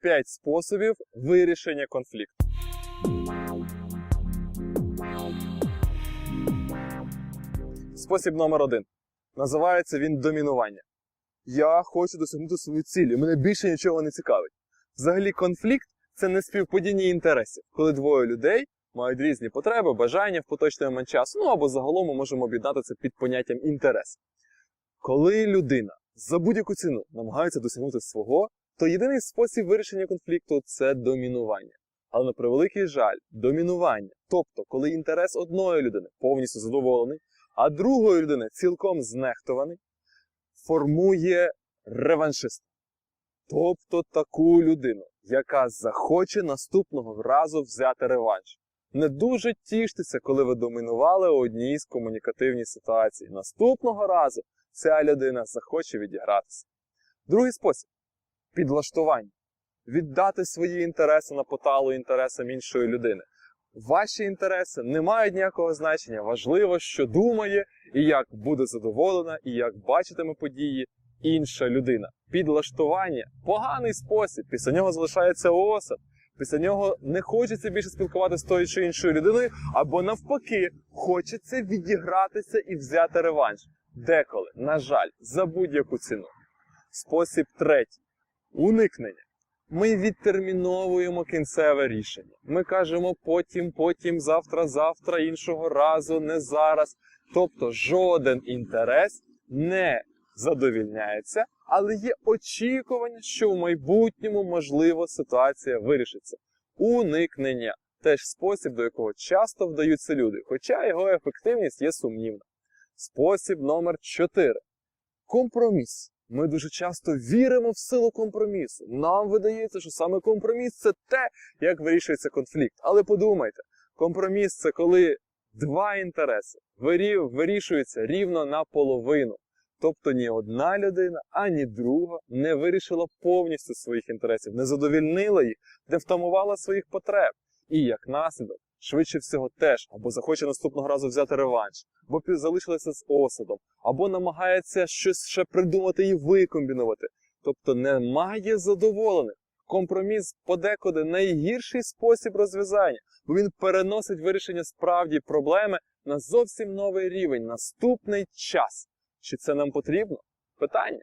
5 способів вирішення конфлікту. Спосіб номер один. Називається він домінування. Я хочу досягнути свої цілі, мене більше нічого не цікавить. Взагалі, конфлікт це не співпадіння інтересів, коли двоє людей мають різні потреби, бажання в поточний момент часу, ну або загалом ми можемо об'єднати це під поняттям інтерес. Коли людина за будь-яку ціну намагається досягнути свого, то єдиний спосіб вирішення конфлікту це домінування. Але на превеликий жаль, домінування, тобто коли інтерес одної людини повністю задоволений, а другої людини цілком знехтований, формує реваншиста. Тобто таку людину, яка захоче наступного разу взяти реванш. Не дуже тіштеся, коли ви домінували у одній з комунікативній ситуації. Наступного разу ця людина захоче відігратися. Другий спосіб підлаштування. Віддати свої інтереси на поталу інтересам іншої людини. Ваші інтереси не мають ніякого значення. Важливо, що думає, і як буде задоволена, і як бачитиме події інша людина. Підлаштування поганий спосіб. Після нього залишається осад. Після нього не хочеться більше спілкуватися з тою чи іншою людиною, або навпаки, хочеться відігратися і взяти реванш. Деколи, на жаль, за будь-яку ціну. Спосіб третій уникнення. Ми відтерміновуємо кінцеве рішення. Ми кажемо потім, потім, завтра, завтра, іншого разу, не зараз. Тобто жоден інтерес не задовільняється, але є очікування, що в майбутньому можливо ситуація вирішиться. Уникнення теж спосіб, до якого часто вдаються люди, хоча його ефективність є сумнівна. Спосіб номер 4. Компроміс. Ми дуже часто віримо в силу компромісу. Нам видається, що саме компроміс це те, як вирішується конфлікт. Але подумайте, компроміс це коли два інтереси вирішуються рівно наполовину. Тобто ні одна людина, ані друга не вирішила повністю своїх інтересів, не задовільнила їх, не втамувала своїх потреб. І як наслідок, швидше всього, теж або захоче наступного разу взяти реванш, або залишилася з осадом, або намагається щось ще придумати і викомбінувати. Тобто немає задоволених. Компроміс подекуди найгірший спосіб розв'язання, бо він переносить вирішення справді проблеми на зовсім новий рівень, наступний час. Чи це нам потрібно? Питання.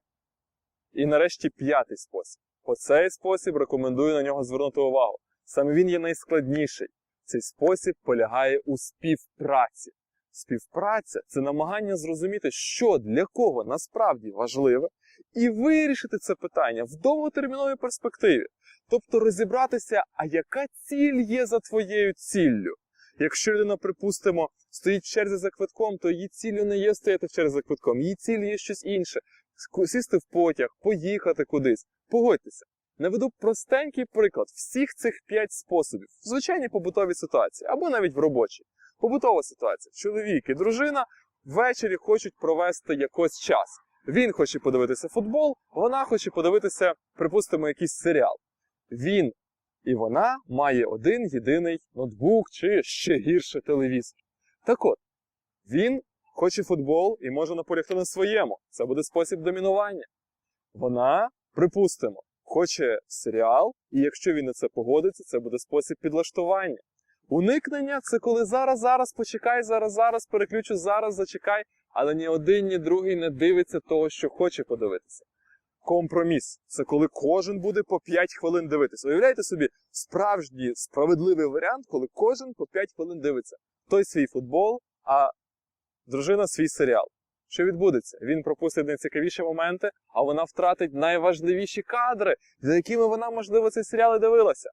І нарешті п'ятий спосіб. Оцей спосіб рекомендую на нього звернути увагу. Саме він є найскладніший. Цей спосіб полягає у співпраці. Співпраця це намагання зрозуміти, що для кого насправді важливе, і вирішити це питання в довготерміновій перспективі. Тобто розібратися, а яка ціль є за твоєю ціллю. Якщо людина, припустимо, стоїть в черзі за квитком, то її ціллю не є стояти в черзі за квитком, її ціль є щось інше. Сісти в потяг, поїхати кудись. Погодьтеся. Наведу простенький приклад всіх цих п'ять способів в звичайній побутовій ситуації або навіть в робочій. Побутова ситуація. Чоловік і дружина ввечері хочуть провести якийсь час. Він хоче подивитися футбол, вона хоче подивитися, припустимо, якийсь серіал. Він і вона має один єдиний ноутбук чи ще гірше телевізор. Так от, він хоче футбол і може наполягти на своєму. Це буде спосіб домінування. Вона, припустимо, хоче серіал, і якщо він на це погодиться, це буде спосіб підлаштування. Уникнення це коли зараз, зараз почекай, зараз, зараз переключу, зараз зачекай, але ні один, ні другий не дивиться того, що хоче подивитися. Компроміс це коли кожен буде по 5 хвилин дивитися. Уявляєте собі справжній справедливий варіант, коли кожен по 5 хвилин дивиться. Той свій футбол, а дружина свій серіал. Що відбудеться? Він пропустить найцікавіші моменти, а вона втратить найважливіші кадри, за якими вона, можливо, цей серіал і дивилася.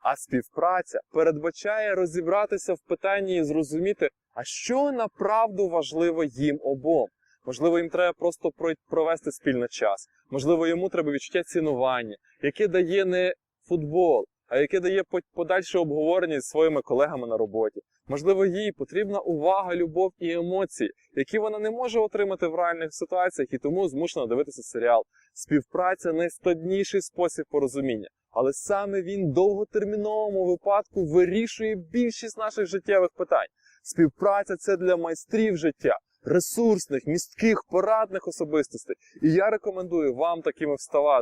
А співпраця передбачає розібратися в питанні і зрозуміти, а що направду важливо їм обом. Можливо, їм треба просто провести спільно час. Можливо, йому треба відчуття цінування, яке дає не футбол, а яке дає подальше обговорення зі своїми колегами на роботі. Можливо, їй потрібна увага, любов і емоції, які вона не може отримати в реальних ситуаціях і тому змушена дивитися серіал. Співпраця найскладніший спосіб порозуміння, але саме він в довготерміновому випадку вирішує більшість наших життєвих питань. Співпраця це для майстрів життя. Ресурсних, містких, порадних особистостей. І я рекомендую вам такими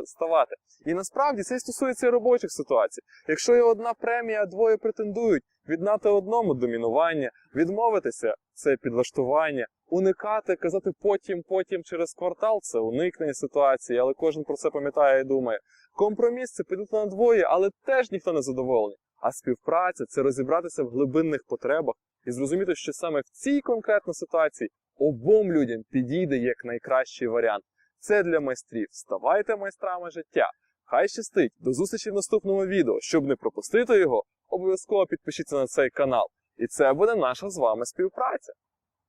ставати. І насправді це і стосується і робочих ситуацій. Якщо є одна премія, а двоє претендують, віддати одному домінування, відмовитися це підлаштування, уникати, казати потім, потім через квартал це уникнення ситуації, але кожен про це пам'ятає і думає. Компроміс це поділити на двоє, але теж ніхто не задоволений. А співпраця це розібратися в глибинних потребах і зрозуміти, що саме в цій конкретній ситуації обом людям підійде як найкращий варіант. Це для майстрів. Ставайте майстрами життя. Хай щастить! До зустрічі в наступному відео. Щоб не пропустити його, обов'язково підпишіться на цей канал. І це буде наша з вами співпраця.